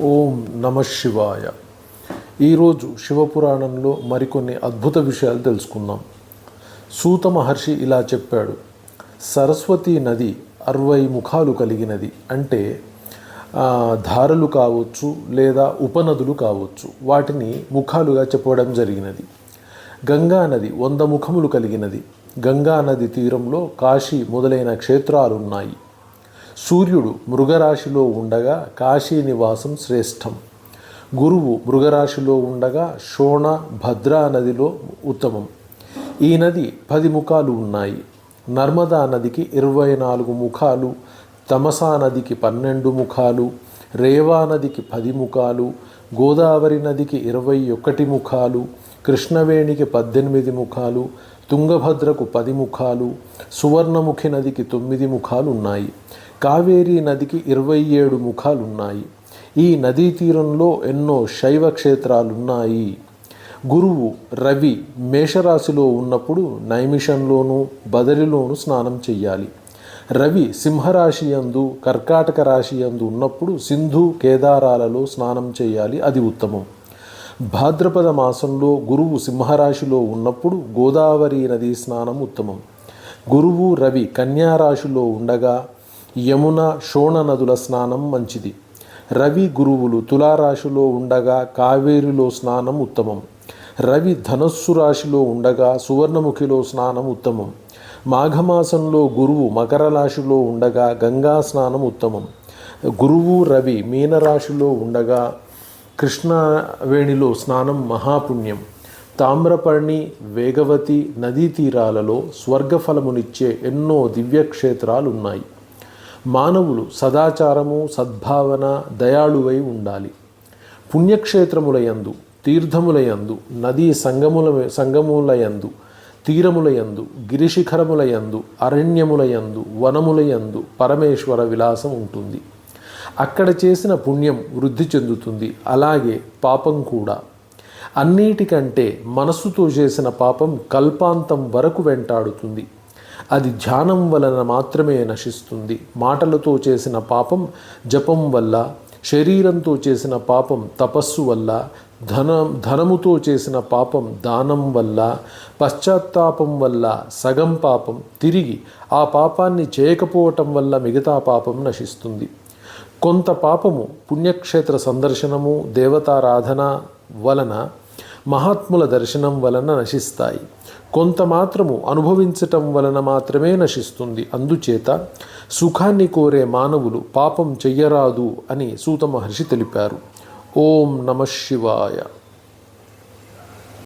ఓం నమ శివాయ. ఈరోజు శివపురాణంలో మరికొన్ని అద్భుత విషయాలు తెలుసుకుందాం. సూత మహర్షి ఇలా చెప్పాడు సరస్వతి నది అరవై ముఖాలు కలిగినది. అంటే ధారలు కావచ్చు లేదా ఉపనదులు కావచ్చు వాటిని ముఖాలుగా చెప్పడం జరిగినది. గంగా నది వంద ముఖములు కలిగినది. గంగా నది తీరంలో కాశీ మొదలైన క్షేత్రాలున్నాయి. సూర్యుడు మృగరాశిలో ఉండగా కాశీ నివాసం శ్రేష్టం. గురువు మృగరాశిలో ఉండగా షోణ భద్రా నదిలో ఉత్తమం. ఈ నది పది ముఖాలు ఉన్నాయి. నర్మదా నదికి ఇరవై నాలుగు ముఖాలు తమసా నదికి పన్నెండు ముఖాలు రేవా నదికి పది ముఖాలు గోదావరి నదికి ఇరవై ఒకటి ముఖాలు కృష్ణవేణికి పద్దెనిమిది ముఖాలు తుంగభద్రకు పది ముఖాలు సువర్ణముఖి నదికి తొమ్మిది ముఖాలు ఉన్నాయి. కావేరీ నదికి ఇరవై ఏడు ముఖాలు ఉన్నాయి ఈ నదీ తీరంలో ఎన్నో శైవ క్షేత్రాలున్నాయి. గురువు రవి మేషరాశిలో ఉన్నప్పుడు నైమిషంలోనూ బదరిలోనూ స్నానం చెయ్యాలి. రవి సింహరాశి యందు కర్కాటక రాశి యందు ఉన్నప్పుడు సింధు కేదారాలలో స్నానం చేయాలి అది ఉత్తమం. భాద్రపద మాసంలో గురువు సింహరాశిలో ఉన్నప్పుడు గోదావరి నది స్నానం ఉత్తమం. గురువు రవి కన్యారాశిలో ఉండగా యమున శోణ నదుల స్నానం మంచిది. రవి గురువులు తులారాశిలో ఉండగా కావేరిలో స్నానం ఉత్తమం. రవి ధనస్సు రాశిలో ఉండగా సువర్ణముఖిలో స్నానం ఉత్తమం. మాఘమాసంలో గురువు మకర రాశిలో ఉండగా గంగా స్నానం ఉత్తమం. గురువు రవి మీనరాశిలో ఉండగా కృష్ణవేణిలో స్నానం మహాపుణ్యం. తామ్రపర్ణి వేగవతి నదీ తీరాలలో స్వర్గఫలమునిచ్చే ఎన్నో దివ్యక్షేత్రాలు ఉన్నాయి మానవులు సదాచారము సద్భావన దయాళువై ఉండాలి. పుణ్యక్షేత్రములయందు తీర్థములయందు నదీ సంగముల సంగములయందు తీరములయందు గిరిశిఖరములయందు అరణ్యములయందు వనములయందు పరమేశ్వర విలాసం ఉంటుంది. అక్కడ చేసిన పుణ్యం వృద్ధి చెందుతుంది. అలాగే పాపం కూడా. అన్నిటికంటే మనస్సుతో చేసిన పాపం కల్పాంతం వరకు వెంటాడుతుంది. అది ధ్యానం వలన మాత్రమే నశిస్తుంది. మాటలతో చేసిన పాపం జపం వల్ల శరీరంతో చేసిన పాపం తపస్సు వల్ల ధన ధనముతో చేసిన పాపం దానం వల్ల పశ్చాత్తాపం వల్ల సగం పాపం తిరిగి ఆ పాపాన్ని చేయకపోవటం వల్ల మిగతా పాపం నశిస్తుంది. కొంత పాపము పుణ్యక్షేత్ర సందర్శనము దేవతారాధన వలన మహాత్ముల దర్శనం వలన నశిస్తాయి. కొంత మాత్రము అనుభవించటం వలన మాత్రమే నశిస్తుంది. అందుచేత సుఖాన్ని కోరే మానవులు పాపం చెయ్యరాదు అని సూత మహర్షి తెలిపారు. ఓం నమ శివాయ.